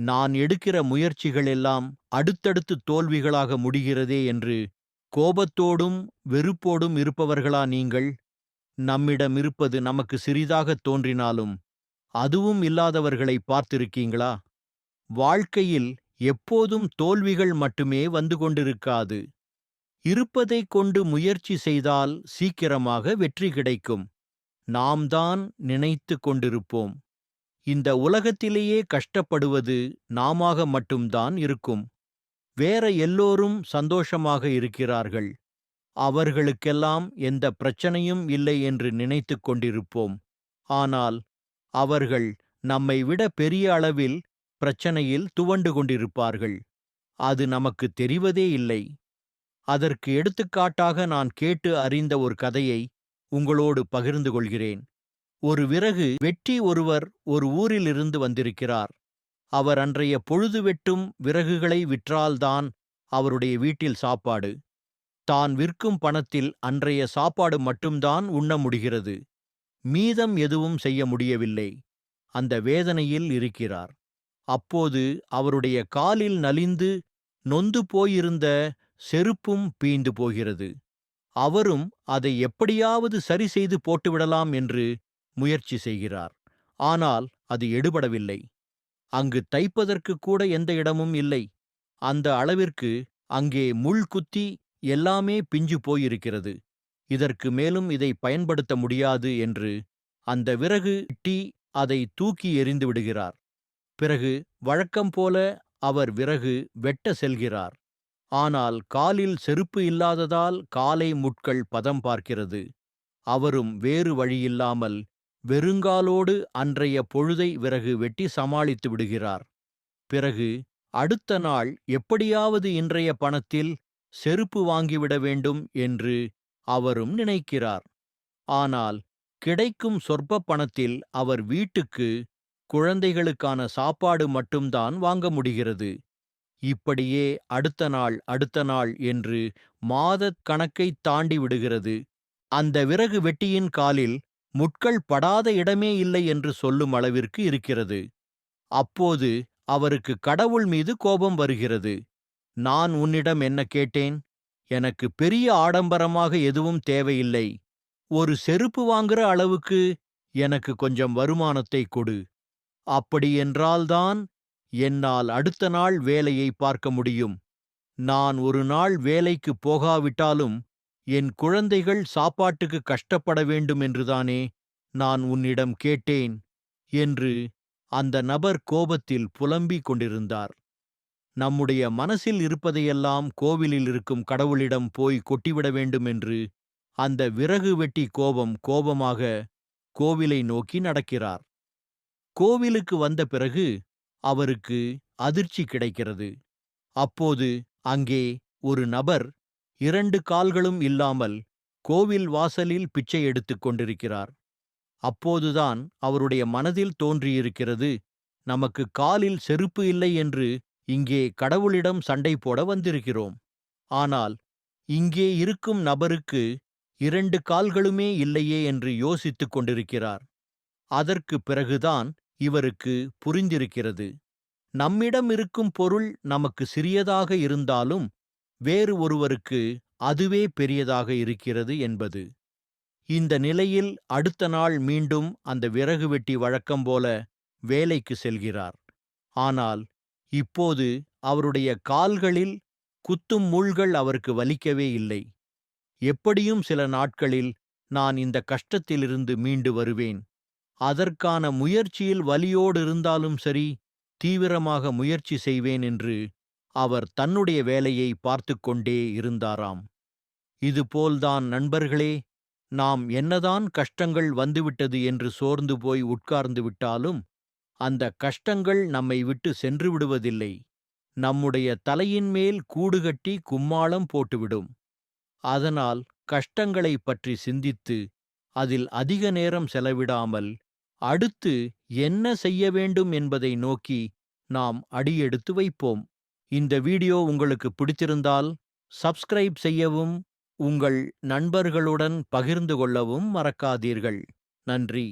நான் எடுக்கிற முயற்சிகளெல்லாம் அடுத்தடுத்து தோல்விகளாக முடிகிறதே என்று கோபத்தோடும் வெறுப்போடும் இருப்பவர்களா நீங்கள்? நம்மிடம் இருப்பது நமக்கு சிறிதாகத் தோன்றினாலும் அதுவும் இல்லாதவர்களை பார்த்திருக்கீங்களா? வாழ்க்கையில் எப்போதும் தோல்விகள் மட்டுமே வந்து கொண்டிருக்காது. இருப்பதைக் கொண்டு முயற்சி செய்தால் சீக்கிரமாக வெற்றி கிடைக்கும். நாம் தான் நினைத்து கொண்டிருப்போம். இந்த உலகத்திலேயே கஷ்டப்படுவது நாமாக மட்டும்தான் இருக்கும். வேற எல்லோரும் சந்தோஷமாக இருக்கிறார்கள். அவர்களுக்கெல்லாம் எந்த பிரச்சனையும் இல்லை என்று நினைத்துக் கொண்டிருப்போம். ஆனால் அவர்கள் நம்மை விட பெரிய அளவில் பிரச்சனையில் துவண்டு கொண்டிருப்பார்கள். அது நமக்கு தெரிவதே இல்லை. அதற்கு எடுத்துக்காட்டாக நான் கேட்டு அறிந்த ஒரு கதையை உங்களோடு பகிர்ந்து கொள்கிறேன். ஒரு விறகு வெட்டி ஒருவர் ஒரு ஊரிலிருந்து வந்திருக்கிறார். அவர் அன்றைய பொழுது வெட்டும் விறகுகளை விற்றால்தான் அவருடைய வீட்டில் சாப்பாடு. தான் விற்கும் பணத்தில் அன்றைய சாப்பாடு மட்டும்தான் உண்ண முடிகிறது. மீதம் எதுவும் செய்ய முடியவில்லை. அந்த வேதனையில் இருக்கிறார். அப்போது அவருடைய காலில் நலிந்து நொந்து போயிருந்த செருப்பும் பீந்து போகிறது. அவரும் அதை எப்படியாவது சரி செய்து போட்டுவிடலாம் என்று முயற்சி செய்கிறார். ஆனால் அது எடுபடவில்லை. அங்கு தைப்பதற்கு கூட எந்த இடமும் இல்லை. அந்த அளவிற்கு அங்கே முள் குத்தி எல்லாமே பிஞ்சு போயிருக்கிறது. இதற்கு மேலும் இதை பயன்படுத்த முடியாது என்று அந்த விறகு டீ அதை தூக்கி எறிந்து விடுகிறார். பிறகு வழக்கம் போல அவர் விறகு வெட்ட செல்கிறார். ஆனால் காலில் செருப்பு இல்லாததால் காலை முட்கள் பதம் பார்க்கிறது. அவரும் வேறு வழியில்லாமல் வெறுங்காலோடு அன்றைய பொழுதை விறகு வெட்டி சமாளித்து விடுகிறார். பிறகு அடுத்த நாள் எப்படியாவது இன்றைய பணத்தில் செருப்பு வாங்கிவிட வேண்டும் என்று அவரும் நினைக்கிறார். ஆனால் கிடைக்கும் சொற்ப பணத்தில் அவர் வீட்டுக்கு குழந்தைகளுக்கான சாப்பாடு மட்டும்தான் வாங்க முடிகிறது. இப்படியே அடுத்த நாள் அடுத்த நாள் என்று மாதக் கணக்கைத் தாண்டி விடுகிறது. அந்த விறகு வெட்டியின் காலில் முட்கள் படாத இடமே இல்லை என்று சொல்லும் அளவிற்கு இருக்கிறது. அப்போது அவருக்கு கடவுள் மீது கோபம் வருகிறது. நான் உன்னிடம் என்ன கேட்டேன்? எனக்கு பெரிய ஆடம்பரமாக எதுவும் தேவையில்லை. ஒரு செருப்பு வாங்குற அளவுக்கு எனக்கு கொஞ்சம் வருமானத்தை கொடு. அப்படியென்றால்தான் என்னால் அடுத்த நாள் வேலையை பார்க்க முடியும். நான் ஒரு நாள் வேலைக்கு போகாவிட்டாலும் என் குழந்தைகள் சாப்பாட்டுக்கு கஷ்டப்பட வேண்டும் என்றுதானே நான் உன்னிடம் கேட்டேன் என்று அந்த நபர் கோபத்தில் புலம்பிக் கொண்டிருந்தார். நம்முடைய மனசில் இருப்பதையெல்லாம் கோவிலில் இருக்கும் கடவுளிடம் போய் கொட்டிவிட வேண்டும் என்று அந்த விறகு வெட்டி கோபம் கோபமாக கோவிலை நோக்கி நடக்கிறார். கோவிலுக்கு வந்த பிறகு அவருக்கு அதிர்ச்சி கிடைக்கிறது. அப்போது அங்கே ஒரு நபர் இரண்டு கால்களும் இல்லாமல் கோவில் வாசலில் பிச்சை எடுத்துக் கொண்டிருக்கிறார். அப்போதுதான் அவருடைய மனதில் தோன்றியிருக்கிறது நமக்கு காலில் செருப்பு இல்லை என்று இங்கே கடவுளிடம் சண்டை போட வந்திருக்கிறோம். ஆனால் இங்கே இருக்கும் நபருக்கு இரண்டு கால்களுமே இல்லையே என்று யோசித்துக் கொண்டிருக்கிறார். அதற்கு பிறகுதான் இவருக்கு புரிந்திருக்கிறது. நம்மிடம் இருக்கும் பொருள் நமக்கு சிறியதாக இருந்தாலும் வேறு ஒருவருக்கு அதுவே பெரியதாக இருக்கிறது என்பது. இந்த நிலையில் அடுத்த நாள் மீண்டும் அந்த விறகு வெட்டி வழக்கம் போல வேலைக்கு செல்கிறார். ஆனால் இப்போது அவருடைய கால்களில் குத்தும் முள்கள் அவருக்கு வலிக்கவே இல்லை. எப்படியும் சில நாட்களில் நான் இந்த கஷ்டத்திலிருந்து மீண்டு வருவேன். அதற்கான முயற்சியில் வலியோடு இருந்தாலும் சரி தீவிரமாக முயற்சி செய்வேன் என்று அவர் தன்னுடைய வேலையை பார்த்து கொண்டே இருந்தாராம் இதுபோல்தான் நண்பர்களே நாம் என்னதான் கஷ்டங்கள் வந்துவிட்டது என்று சோர்ந்து போய் உட்கார்ந்து விட்டாலும் அந்த கஷ்டங்கள் நம்மை விட்டு சென்று விடுவதில்லை. நம்முடைய தலையின் மேல் கூடுகட்டி கும்மாளம் போட்டுவிடும். அதனால் கஷ்டங்களை பற்றி சிந்தித்து அதில் அதிக நேரம் செலவிடாமல் அடுத்து என்ன செய்ய வேண்டும் என்பதை நோக்கி நாம் அடியெடுத்து வைப்போம். இந்த வீடியோ உங்களுக்கு பிடித்திருந்தால் சப்ஸ்கிரைப் செய்யவும் உங்கள் நண்பர்களுடன் பகிர்ந்து கொள்ளவும் மறக்காதீர்கள். நன்றி.